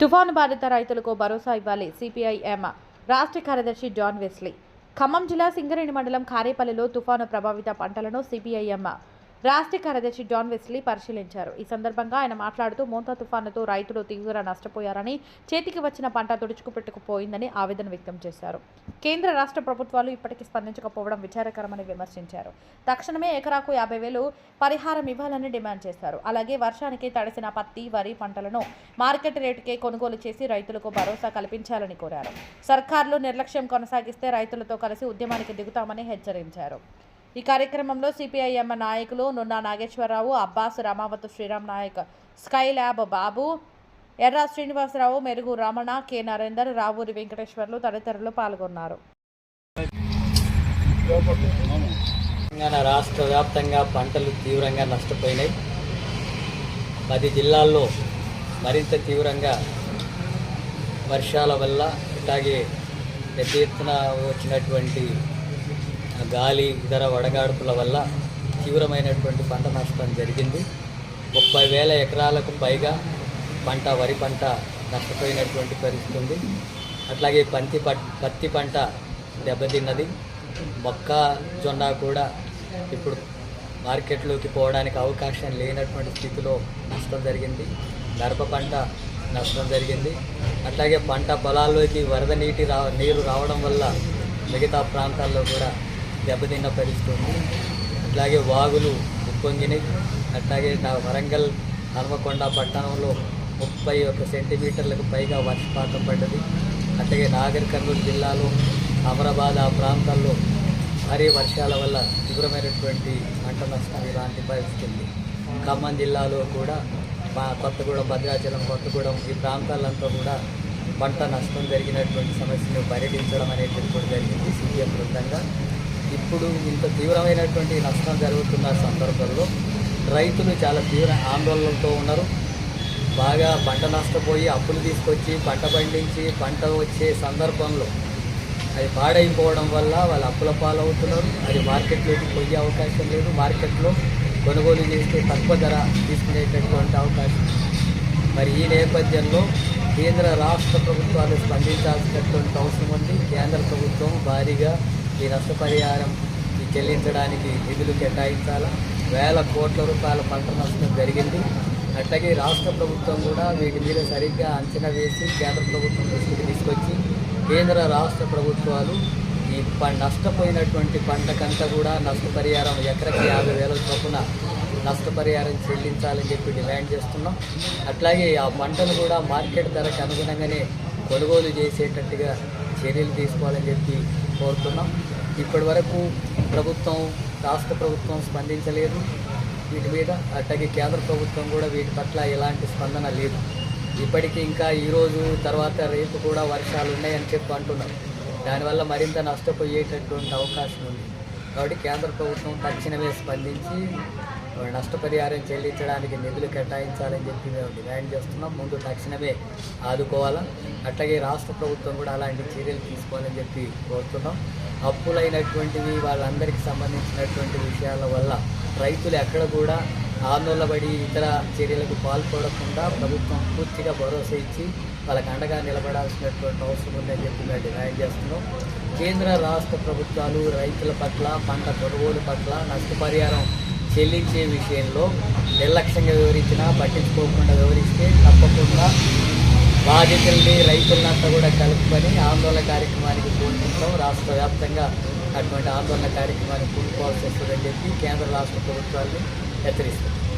తుఫాను బాధిత రైతులకు భరోసా ఇవ్వాలి సిపిఐఎం రాష్ట్ర కార్యదర్శి జాన్ వెస్లీ. ఖమ్మం జిల్లా సింగరేణి మండలం కారేపల్లిలో తుఫాను ప్రభావిత పంటలను సిపిఐఎం రాష్ట్ర కార్యదర్శి జాన్ వెస్లీ పరిశీలించారు. ఈ సందర్భంగా ఆయన మాట్లాడుతూ మోంతా తుఫానుతో రైతులు తీవ్ర నష్టపోయారని చేతికి వచ్చిన పంట తుడుచుకుపెట్టుకుపోయిందని ఆవేదన వ్యక్తం చేశారు. కేంద్ర రాష్ట్ర ప్రభుత్వాలు ఇప్పటికీ స్పందించకపోవడం విచారకరమని విమర్శించారు. తక్షణమే ఎకరాకు యాభై వేలు పరిహారం ఇవ్వాలని డిమాండ్ చేశారు. అలాగే వర్షానికి తడిసిన పత్తి వరి పంటలను మార్కెట్ రేటుకే కొనుగోలు చేసి రైతులకు భరోసా కల్పించాలని కోరారు. సర్కార్లు నిర్లక్ష్యం కొనసాగిస్తే రైతులతో కలిసి ఉద్యమానికి దిగుతామని హెచ్చరించారు. ఈ కార్యక్రమంలో సిపిఐఎం నాయకులు Nunna Nageswararao Abbas Ramavath Sriram Nayak Skylab Babu Erra Srinivasarao Merugu Ramana K Narender Ravuri Venkateswarlu తదితరులు పాల్గొన్నారు. తెలంగాణ రాష్ట్ర వ్యాప్తంగా పంటలు తీవ్రంగా నష్టపోయినాయి. పది జిల్లాల్లో మరింత తీవ్రంగా వర్షాల వల్ల ఇట్లాగే పెద్ద ఎత్తున వచ్చినటువంటి గాలి ఇతర వడగాడుపుల వల్ల తీవ్రమైనటువంటి పంట నష్టం జరిగింది. ముప్పై వేల ఎకరాలకు పైగా పంట వరి పంట నష్టపోయినటువంటి పరిస్థితి ఉంది. అట్లాగే పంతి పత్తి పంట దెబ్బతిన్నది. మొక్కజొన్న కూడా ఇప్పుడు మార్కెట్లోకి పోవడానికి అవకాశం లేనటువంటి స్థితిలో నష్టం జరిగింది. గర్భ పంట నష్టం జరిగింది. అట్లాగే పంట పొలాల్లోకి వరద నీటి రా నీరు రావడం వల్ల మిగతా ప్రాంతాల్లో కూడా దెబ్బతిన్న పరిస్థితి అట్లాగే వాగులు ఉప్పొంగినాయి అట్లాగే నా వరంగల్ హనుమకొండ పట్టణంలో ముప్పై ఒక సెంటీమీటర్లకు పైగా వర్షపాతం పడ్డది. అట్లాగే నాగర్ కర్నూలు జిల్లాలో అమరాబాద్ ఆ ప్రాంతాల్లో భారీ వర్షాల వల్ల తీవ్రమైనటువంటి పంట నష్టం ఇలాంటి పరిస్థితి ఖమ్మం జిల్లాలో కూడా మా కొత్తగూడెం భద్రాచలం కొత్తగూడెం ఈ ప్రాంతాలంతా కూడా పంట నష్టం జరిగినటువంటి సమస్యను పర్యటించడం అనేది కూడా జరిగింది. సీఎం బృందంగా ఇప్పుడు ఇంత తీవ్రమైనటువంటి నష్టం జరుగుతున్న సందర్భంలో రైతులు చాలా తీవ్ర ఆందోళనలతో ఉన్నారు. బాగా పంట నష్టపోయి అప్పులు తీసుకొచ్చి పంట పండించి పంట వచ్చే సందర్భంలో అది పాడైపోవడం వల్ల వాళ్ళు అప్పుల పాలవుతున్నారు. అది మార్కెట్లోకి పోయే అవకాశం లేదు. మార్కెట్లో కొనుగోలు చేస్తే తక్కువ ధర తీసుకునేటటువంటి అవకాశం. మరి ఈ నేపథ్యంలో కేంద్ర రాష్ట్ర ప్రభుత్వాలు స్పందించాల్సినటువంటి అవసరం ఉంది. కేంద్ర ప్రభుత్వం భారీగా ఈ నష్టపరిహారం ఈ చెల్లించడానికి నిధులు కేటాయించాలా? వేల కోట్ల రూపాయల పంట నష్టం జరిగింది. అట్లాగే రాష్ట్ర ప్రభుత్వం కూడా వీటి మీద సరిగ్గా అంచనా వేసి కేంద్ర ప్రభుత్వం దృష్టికి తీసుకొచ్చి కేంద్ర రాష్ట్ర ప్రభుత్వాలు ఈ ప నష్టపోయినటువంటి పంటకంతా కూడా నష్టపరిహారం ఎకరకి యాభై వేల చొప్పున నష్టపరిహారం చెల్లించాలని చెప్పి డిమాండ్ చేస్తున్నాం. అట్లాగే ఆ పంటను కూడా మార్కెట్ ధరకు అనుగుణంగానే కొనుగోలు చేసేటట్టుగా చర్యలు తీసుకోవాలని చెప్పి కోరుతున్నాం. ఇప్పటి వరకు ప్రభుత్వం రాష్ట్ర ప్రభుత్వం స్పందించలేదు. వీటి మీద అట్లాగే కేంద్ర ప్రభుత్వం కూడా వీటి పట్ల ఎలాంటి స్పందన లేదు. ఇప్పటికీ ఇంకా ఈరోజు తర్వాత రేపు కూడా వర్షాలు ఉన్నాయని చెప్పి అంటున్నాం దానివల్ల మరింత నష్టపోయేటటువంటి అవకాశం ఉంది. కాబట్టి కేంద్ర ప్రభుత్వం తక్షణమే స్పందించి నష్టపరిహారం చెల్లించడానికి నిధులు కేటాయించాలని చెప్పి మేము డిమాండ్ చేస్తున్నాం. ముందు తక్షణమే ఆదుకోవాలా? అట్లాగే రాష్ట్ర ప్రభుత్వం కూడా అలాంటి చర్యలు తీసుకోవాలని చెప్పి కోరుతున్నాం. అప్పులైనటువంటివి వాళ్ళందరికీ సంబంధించినటువంటి విషయాల వల్ల రైతులు ఎక్కడ కూడా ఆందోళనపడి ఇతర చర్యలకు పాల్పడకుండా ప్రభుత్వం పూర్తిగా భరోసా ఇచ్చి వాళ్ళకి అండగా నిలబడాల్సినటువంటి అవసరం ఉందని చెప్పి మేము డిమాండ్ చేస్తున్నాం. కేంద్ర రాష్ట్ర ప్రభుత్వాలు రైతుల పట్ల పంట కొనుగోలు పట్ల నష్టపరిహారం చెల్లించే విషయంలో నిర్లక్ష్యంగా వివరించినా పట్టించుకోకుండా వివరిస్తే తప్పకుండా బాధితుల్ని రైతులంతా కూడా కలుపుకొని ఆందోళన కార్యక్రమానికి పూనుకుంటాం. రాష్ట్ర వ్యాప్తంగా అటువంటి ఆందోళన కార్యక్రమాన్ని పూనుకోవాల్సి వస్తుందని చెప్పి కేంద్ర రాష్ట్ర ప్రభుత్వాన్ని హెచ్చరిస్తుంది